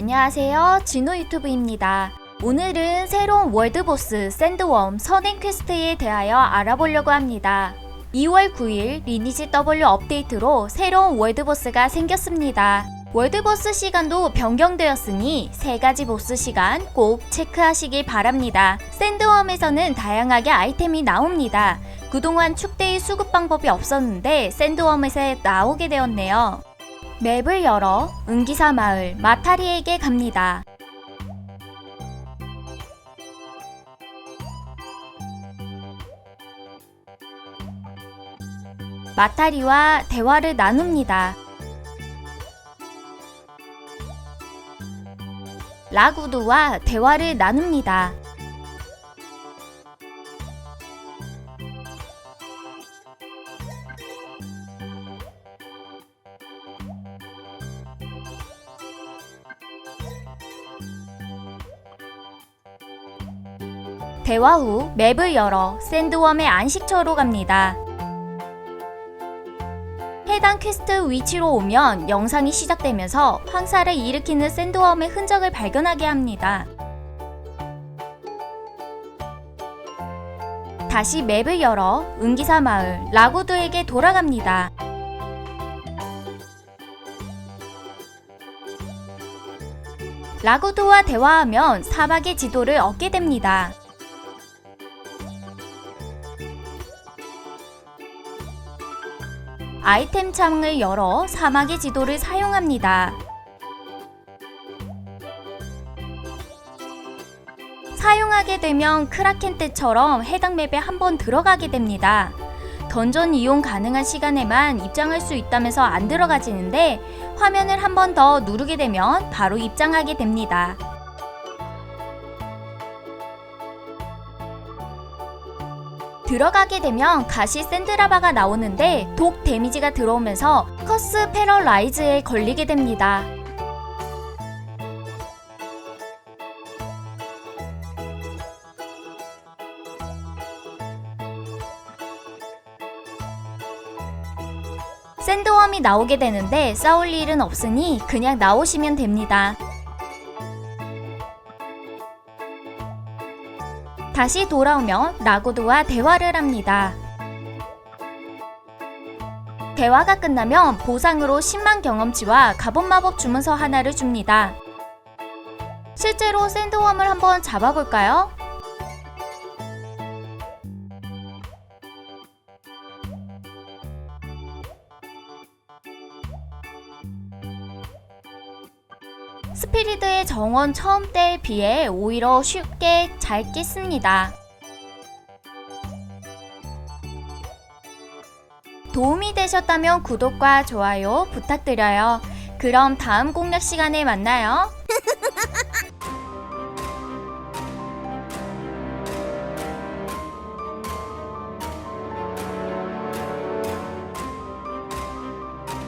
안녕하세요. 진호 유튜브입니다. 오늘은 새로운 월드보스 샌드웜 선행 퀘스트에 대하여 알아보려고 합니다. 2월 9일 리니지 W 업데이트로 새로운 월드보스가 생겼습니다. 월드보스 시간도 변경되었으니 세 가지 보스 시간 꼭 체크하시길 바랍니다. 샌드웜에서는 다양하게 아이템이 나옵니다. 그동안 축대의 수급 방법이 없었는데 샌드웜에서 나오게 되었네요. 맵을 열어 은기사 마을 마타리에게 갑니다. 마타리와 대화를 나눕니다. 라구드와 대화를 나눕니다. 대화 후 맵을 열어 샌드웜의 안식처로 갑니다. 해당 퀘스트 위치로 오면 영상이 시작되면서 황사를 일으키는 샌드웜의 흔적을 발견하게 합니다. 다시 맵을 열어 은기사 마을 라구드에게 돌아갑니다. 라구드와 대화하면 사막의 지도를 얻게 됩니다. 아이템 창을 열어 사막의 지도를 사용합니다. 사용하게 되면 크라켄 때처럼 해당 맵에 한 번 들어가게 됩니다. 던전 이용 가능한 시간에만 입장할 수 있다면서 안 들어가지는데 화면을 한 번 더 누르게 되면 바로 입장하게 됩니다. 들어가게 되면 가시 샌드라바가 나오는데 독 데미지가 들어오면서 커스 패러라이즈에 걸리게 됩니다. 샌드웜이 나오게 되는데 싸울 일은 없으니 그냥 나오시면 됩니다. 다시 돌아오면 라고드와 대화를 합니다. 대화가 끝나면 보상으로 10만 경험치와 갑옷 마법 주문서 하나를 줍니다. 실제로 샌드웜을 한번 잡아볼까요? 스피리드의 정원 처음 때에 비해 오히려 쉽게 잘 깼습니다. 도움이 되셨다면 구독과 좋아요 부탁드려요. 그럼 다음 공략 시간에 만나요.